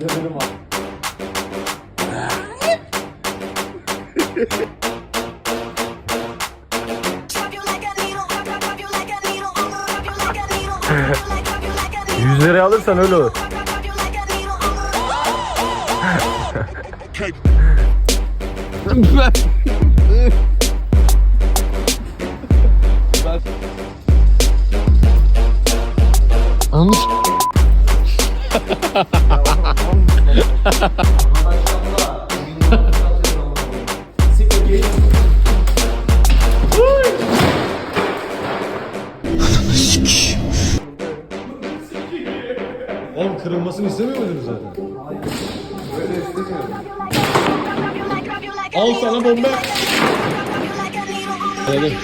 Dönerim var. Drop you like a needle, drop, drop, drop you like a needle, drop you like a needle, drop you like, drop you like a needle, 100 liraya alırsan öyle olur. drop, Oğlum kırılmasını istemiyor muydunuz zaten? Al sana bomba. Hadi.